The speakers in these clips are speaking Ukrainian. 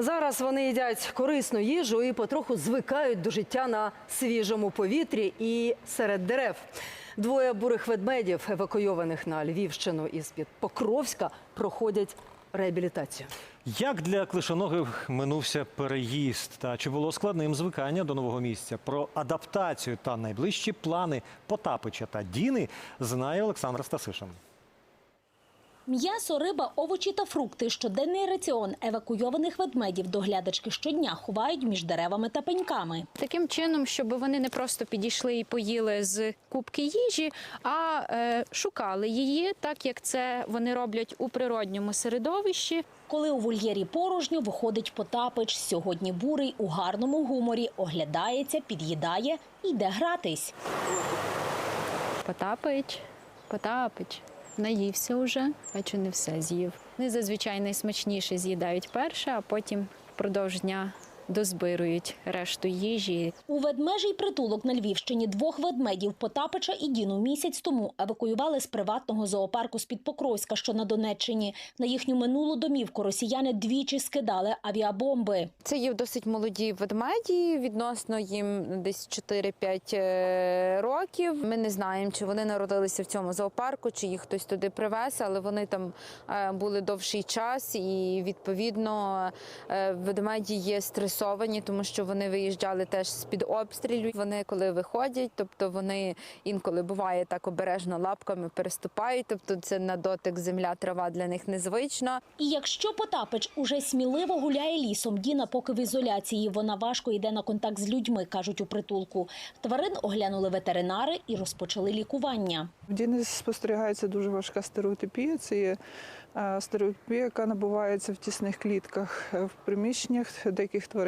Зараз вони їдять корисну їжу і потроху звикають до життя на свіжому повітрі і серед дерев. Двоє бурих ведмедів, евакуйованих на Львівщину із під Покровська, проходять реабілітацію. Як для клишоногих минувся переїзд та чи було складним звикання до нового місця? Про адаптацію та найближчі плани Потапича та Діни знає Олександр Стасишин. М'ясо, риба, овочі та фрукти. Щоденний раціон евакуйованих ведмедів доглядачки щодня ховають між деревами та пеньками. Таким чином, щоб вони не просто підійшли і поїли з кубки їжі, а е, шукали її, так як це вони роблять у природньому середовищі. Коли у вольєрі порожньо, виходить Потапич. Сьогодні бурий у гарному гуморі, оглядається, під'їдає і йде гратись. Потапич, Потапич. Наївся уже, бачу, не все з'їв. Вони зазвичай найсмачніше з'їдають перше, а потім впродовж дня дозбирують решту їжі. У ведмежий притулок на Львівщині двох ведмедів Потапича і Діну місяць тому евакуювали з приватного зоопарку з-під Покровська, що на Донеччині. На їхню минулу домівку росіяни двічі скидали авіабомби. Це є досить молоді ведмеді, відносно їм десь 4-5 е, років. Ми не знаємо, чи вони народилися в цьому зоопарку, чи їх хтось туди привез, але вони там е, були довший час, і відповідно е, ведмеді є стресовані, тому що вони виїжджали теж з під обстрілів. Вони коли виходять, тобто вони інколи буває так обережно лапками переступають. Тобто це на дотик земля, трава для них незвична. І якщо Потапич уже сміливо гуляє лісом, Діна поки в ізоляції, вона важко йде на контакт з людьми, кажуть у притулку. Тварин оглянули ветеринари і розпочали лікування. В Діни спостерігається дуже важка стереотипія. Це є е, стереотипія, яка набувається в тісних клітках е, в приміщеннях деяких тварин.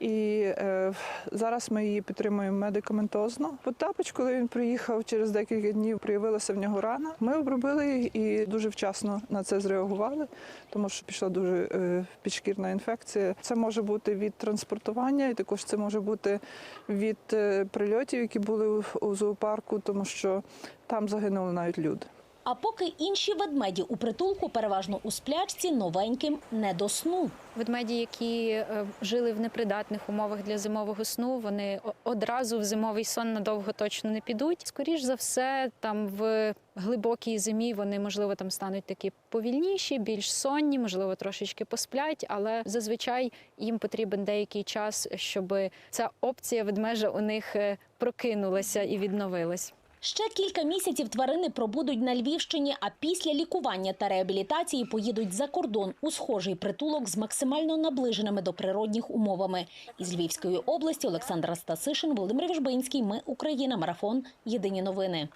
І е, зараз ми її підтримуємо медикаментозно. Потапич, коли він приїхав через декілька днів, проявилася в нього рана. Ми обробили її і дуже вчасно на це зреагували, тому що пішла дуже е, підшкірна інфекція. Це може бути від транспортування, і також це може бути від е, прильотів, які були у зоопарку, тому що там загинули навіть люди. А поки інші ведмеді у притулку, переважно у сплячці, новеньким не до сну. Ведмеді, які е, жили в непридатних умовах для зимового сну, вони одразу в зимовий сон надовго точно не підуть. Скоріш за все, там в глибокій зимі вони можливо там стануть такі повільніші, більш сонні, можливо, трошечки посплять, але зазвичай їм потрібен деякий час, щоб ця опція ведмежа у них е, прокинулася і відновилась. Ще кілька місяців тварини пробудуть на Львівщині, а після лікування та реабілітації поїдуть за кордон у схожий притулок з максимально наближеними до природних умовами. Із Львівської області Олександра Стасишин, Володимир Віжбинський. Ми Україна. Марафон. Єдині новини.